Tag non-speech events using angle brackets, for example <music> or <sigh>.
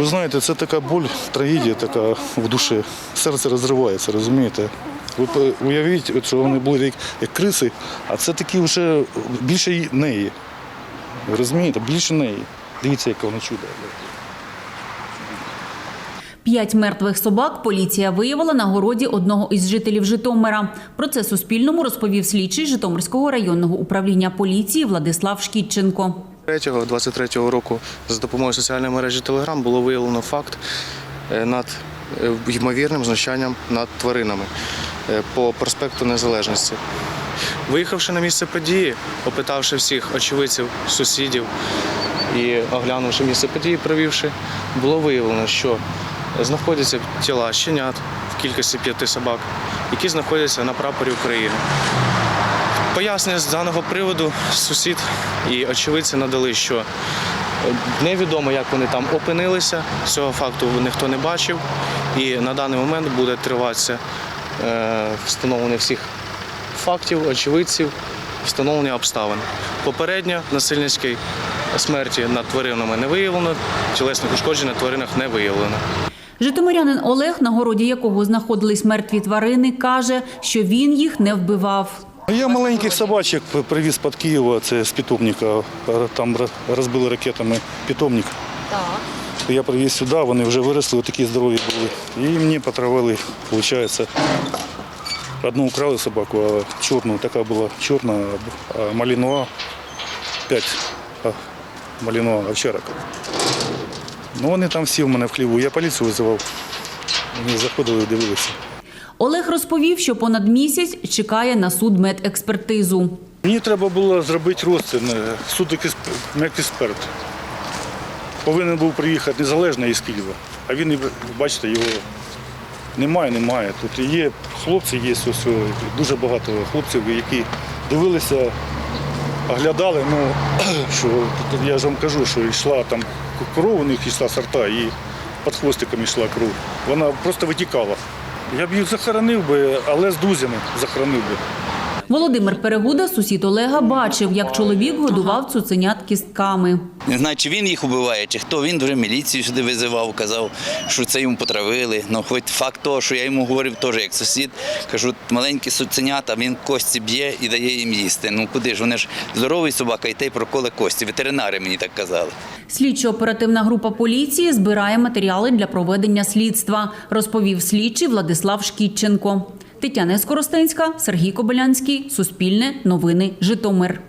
Ви знаєте, це така боль, трагедія така в душі. Серце розривається, розумієте? Ви уявіть, що вони були як, як криси, а це такі вже більше неї. Ви розумієте, більше неї. Дивіться, яке воно чудо. П'ять мертвих собак поліція виявила на городі одного із жителів Житомира. Про це Суспільному розповів слідчий Житомирського районного управління поліції Владислав Шкітченко. 23-го року за допомогою соціальної мережі Телеграм було виявлено факт е, над е, ймовірним знущанням над тваринами е, по проспекту Незалежності. Виїхавши на місце події, опитавши всіх очевидців, сусідів і оглянувши місце події, провівши, було виявлено, що знаходяться тіла щенят в кількості п'яти собак, які знаходяться на прапорі України. Пояснення з даного приводу сусід і очевидці надали, що е, невідомо, як вони там опинилися. Цього факту ніхто не бачив. І на даний момент буде триватися е, встановлення всіх фактів, очевидців, встановлення обставин. Попередньо насильницької смерті над тваринами не виявлено, тілесних ушкоджень на тваринах не виявлено. Житомирянин Олег, на городі якого знаходились мертві тварини, каже, що він їх не вбивав. Я маленьких собачок привіз під Києва, це з питомника. Там розбили ракетами питомник. Я привіз сюди, вони вже виросли, такі здорові були. І мені потравили, виходить. Одну украли собаку, а чорну, така була чорна, а малінуа, п'ять малінуа овчарок. Ну вони там всі в мене в хліву. Я поліцію визивав. Вони заходили, дивилися. Олег розповів, що понад місяць чекає на суд медекспертизу. Мені треба було зробити розцін, е, суд експерт. Повинен був приїхати незалежно із Києва. А він, бачите, його немає, немає. Тут є хлопці, є ось, дуже багато хлопців, які дивилися, оглядали. Ну, <clears throat> що, я ж вам кажу, що йшла там кров, у них йшла сорта, і під хвостиком йшла кров. Вона просто витікала. Я б їх захоронив би, але з друзями захоронив би. Володимир Перегуда, сусід Олега, бачив, як чоловік годував цуценят кістками. Не знаю, чи він їх убиває, чи хто. Він вже міліцію сюди визивав, казав, що це йому потравили. Ну, хоч факт того, що я йому говорив теж як сусід, кажу, маленькі суценята, він кості б'є і дає їм їсти. Ну куди ж? Вони ж здоровий собака, і те й проколе кості. Ветеринари мені так казали. Слідчо-оперативна група поліції збирає матеріали для проведення слідства, розповів слідчий Владислав Шкітченко. Тетяна Скоростенська, Сергій Кобилянський, Суспільне, Новини, Житомир.